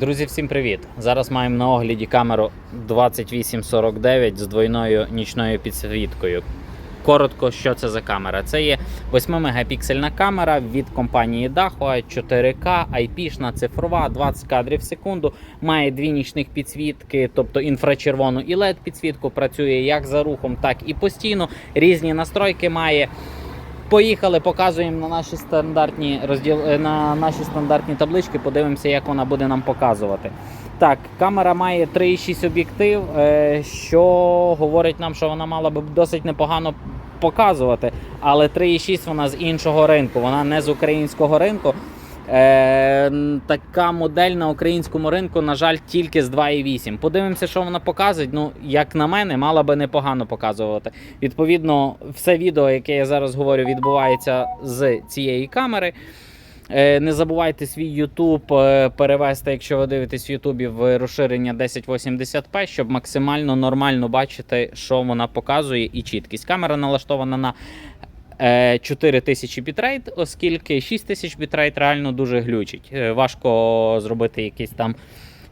Друзі, всім привіт! Зараз маємо на огляді камеру 2849 з двойною нічною підсвіткою. Коротко, що це за камера? Це є 8-мегапіксельна камера від компанії Dahua 4K, IP-шна, цифрова, 20 кадрів в секунду. Має дві нічних підсвітки, тобто інфрачервону і LED підсвітку. Працює як за рухом, так і постійно. Різні настройки має. Поїхали, показуємо на наші стандартні розділ е, на наші стандартні таблички. Подивимося, як вона буде нам показувати. Так, камера має 3,6 об'єктив, е, що говорить нам, що вона мала би досить непогано показувати. Але 3,6 вона з іншого ринку, вона не з українського ринку. Е, така модель на українському ринку, на жаль, тільки з 2,8. Подивимося, що вона показує. Ну, як на мене, мала би непогано показувати. Відповідно, все відео, яке я зараз говорю, відбувається з цієї камери. Е, Не забувайте свій YouTube е, перевести, якщо ви дивитесь в YouTube в розширення 1080p, щоб максимально нормально бачити, що вона показує, і чіткість. Камера налаштована на е, 4000 бітрейт, оскільки 6000 бітрейт реально дуже глючить. Е, Важко зробити якісь там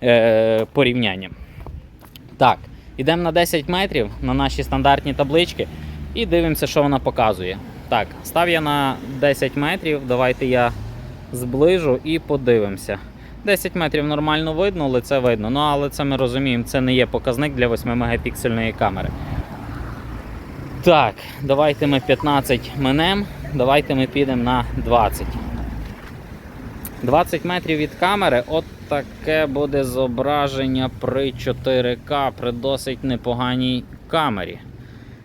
е, порівняння. Так, йдемо на 10 метрів на наші стандартні таблички і дивимося, що вона показує. Так, став я на 10 метрів. Давайте я зближу і подивимося. 10 метрів нормально видно, лице видно. Ну, але це ми розуміємо, це не є показник для 8-мегапіксельної камери. Так, давайте ми 15 минем, давайте ми підемо на 20. 20 метрів від камери, от таке буде зображення при 4К при досить непоганій камері.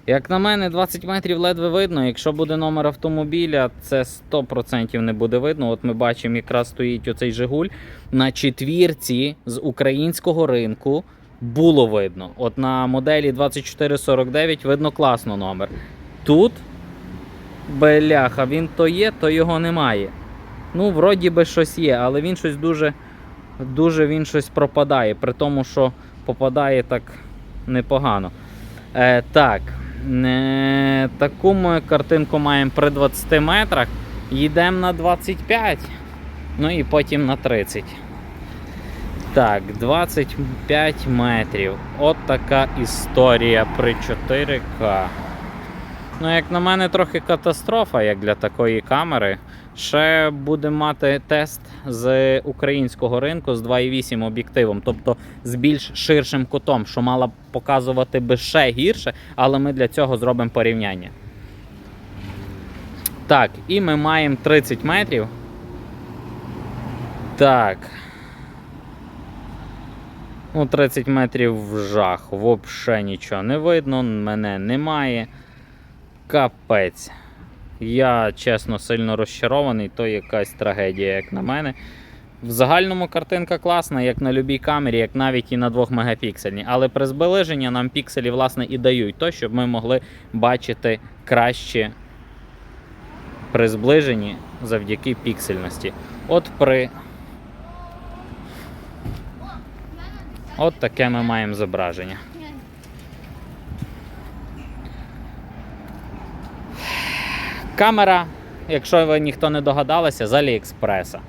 Як на мене, 20 метрів ледве видно. Якщо буде номер автомобіля, це 100% не буде видно. От ми бачимо, якраз стоїть оцей Жигуль. На четвірці з українського ринку було видно. От на моделі 2449 видно класно номер. Тут, бляха, він то є, то його немає. Ну, вроді би щось є, але він щось дуже, дуже він щось пропадає, при тому, що попадає так непогано. Е, так, е, таку ми картинку маємо при 20 метрах. Їдемо на 25, ну і потім на 30. Так, 25 метрів. От така історія при 4К. Ну, як на мене, трохи катастрофа, як для такої камери. Ще будемо мати тест з українського ринку з 2,8 об'єктивом, тобто з більш ширшим кутом, що мала б показувати би ще гірше, але ми для цього зробимо порівняння. Так, і ми маємо 30 метрів. Так. Ну, 30 метрів в жах. Взагалі нічого не видно, мене немає. Капець. Я чесно сильно розчарований, то якась трагедія, як на мене. В загальному картинка класна, як на любій камері, як навіть і на 2 мегапіксельній. Але при зближенні нам пікселі власне і дають то, щоб ми могли бачити краще при зближенні завдяки піксельності. От при. От таке ми маємо зображення. Камера, якщо ви ніхто не догадалися, з Аліекспреса.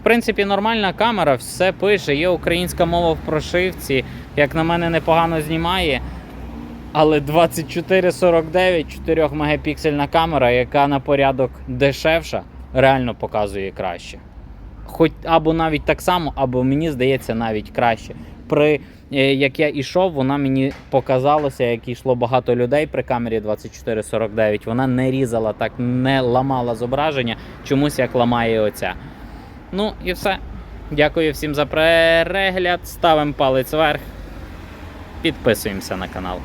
В принципі, нормальна камера, все пише, є українська мова в прошивці, як на мене, непогано знімає. Але 2449 4 мегапіксельна камера, яка на порядок дешевша, реально показує краще. Хоч або навіть так само, або мені здається навіть краще. При е, як я йшов, вона мені показалася, як йшло багато людей при камері 2449. Вона не різала так, не ламала зображення, чомусь як ламає оця. Ну і все. Дякую всім за перегляд. Ставимо палець вверх. Підписуємося на канал.